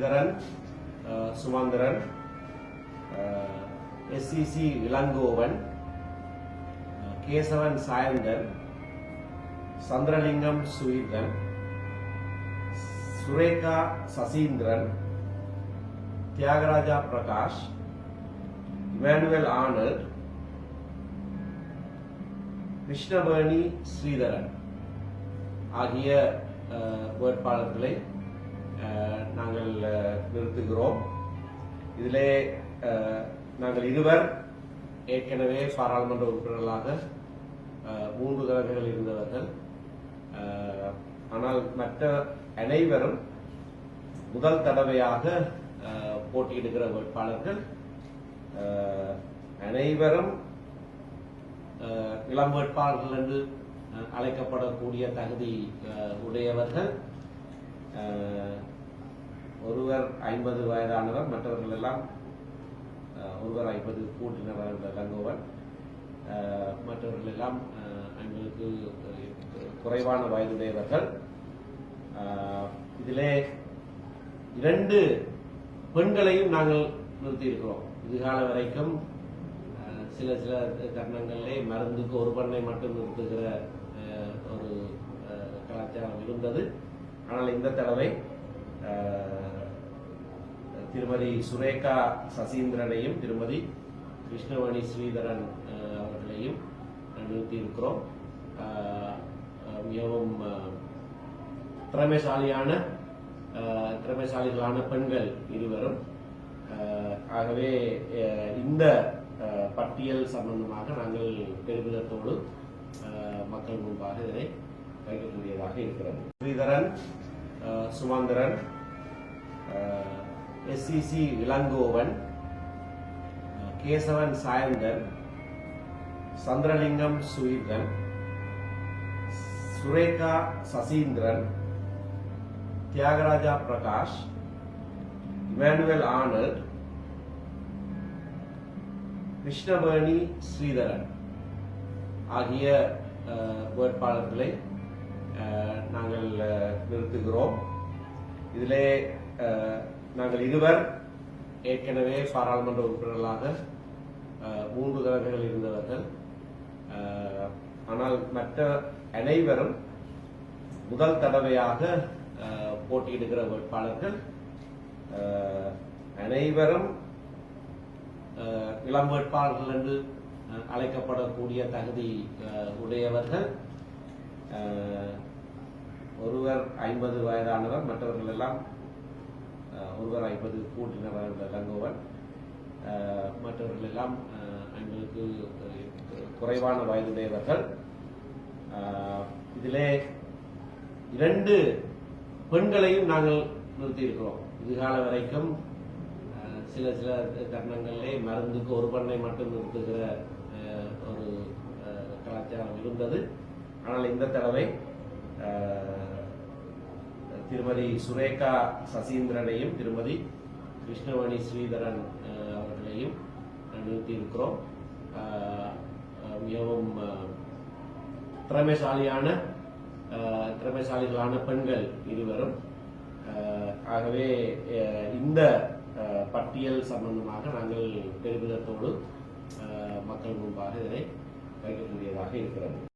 Sridharan Sumanthiran SCC Ilangovan Kesavan Sayanthan Chandralingam Suyithan Sureka Saseendran Thiyagaraja Prakash Emmanuel Arnold Krishnaveni Sritharan ஆகிய வேட்பாளர்களை இதிலே நாங்கள் இருவர் ஏற்கனவே பாராளுமன்ற உறுப்பினர்களாக மூன்று தலைவர்கள் இருந்தவர்கள். ஆனால் மற்ற அனைவரும் முதல் தடவையாக போட்டியிடுகிற வேட்பாளர்கள் அனைவரும் இளம் வேட்பாளர்கள் என்று அழைக்கப்படக்கூடிய தகுதி உடையவர்கள் அஹ், ஒருவர் ஐம்பது வயதானவர் மற்றவர்கள் எல்லாம் ஒருவர் ஐம்பது கூட்டினவர் லங்கோவன் மற்றவர்கள் எல்லாம் எங்களுக்கு குறைவான வயதுடையவர்கள். இதிலே இரண்டு பெண்களையும் நாங்கள் நிறுத்தியிருக்கிறோம். இதுகால வரைக்கும் சில சில தருணங்களிலே மருந்துக்கு ஒரு பெண்ணை மட்டும் நிறுத்துகிற ஒரு கலாச்சாரம் இருந்தது. ஆனால் இந்த தடவை திருமதி சுரேகா சசீந்திரனையும் திருமதி கிருஷ்ணவணி ஸ்ரீதரன் அவர்களையும் நிறுத்தியிருக்கிறோம் மிகவும் திறமைசாலியான திறமைசாலிகளான பெண்கள் இருவரும். ஆகவே இந்த பட்டியல் சம்பந்தமாக நாங்கள் பெருமிதத்தோடு மக்கள் முன்பாக இதனை வைக்கக்கூடியதாக இருக்கிறது. Sritharan Sumanthiran SCC Ilangovan Kesavan Sayanthan Chandralingam Suyithan Sureka Saseendran Thiyagaraja Prakash Emmanuel Arnold Krishnaveni Sritharan ஆகிய வேட்பாளர்களை நாங்கள் நிறுத்துகிறோம். இதிலே நாங்கள் இருவர் ஏற்கனவே பாராளுமன்ற உறுப்பினர்களாக மூன்று தடவைகள் இருந்தவர்கள். ஆனால் மற்ற அனைவரும் முதல் தடவையாக போட்டியிடுகிற வேட்பாளர்கள் அனைவரும் இளம் வேட்பாளர்கள் என்று அழைக்கப்படக்கூடிய தகுதி உடையவர்கள். ஒருவர் ஐம்பது வயதானவர் மற்றவர்கள் எல்லாம் ஒருவர் ஐம்பது கூட்டினர் லங்கோவன் மற்றவர்கள் எல்லாம் எங்களுக்கு குறைவான வயதுடையவர்கள். இதிலே இரண்டு பெண்களையும் நாங்கள் நிறுத்தியிருக்கிறோம். இதுகால வரைக்கும் சில சில தருணங்களிலே மருந்துக்கு ஒரு பெண்ணை மட்டும் நிறுத்துகிற ஒரு கலாச்சாரம் இருந்தது. ஆனால் இந்த தடவை திருமதி சுரேகா சசீந்திரனையும் திருமதி கிருஷ்ணவணி ஸ்ரீதரன் அவர்களையும் நிறுத்தியிருக்கிறோம். மிகவும் திறமைசாலியான திறமைசாலிகளான பெண்கள் இருவரும். ஆகவே இந்த பட்டியல் சம்பந்தமாக நாங்கள் பெருமிதத்தோடு மக்கள் முன்பாக இதனை வைக்கக்கூடியதாக இருக்கிறது.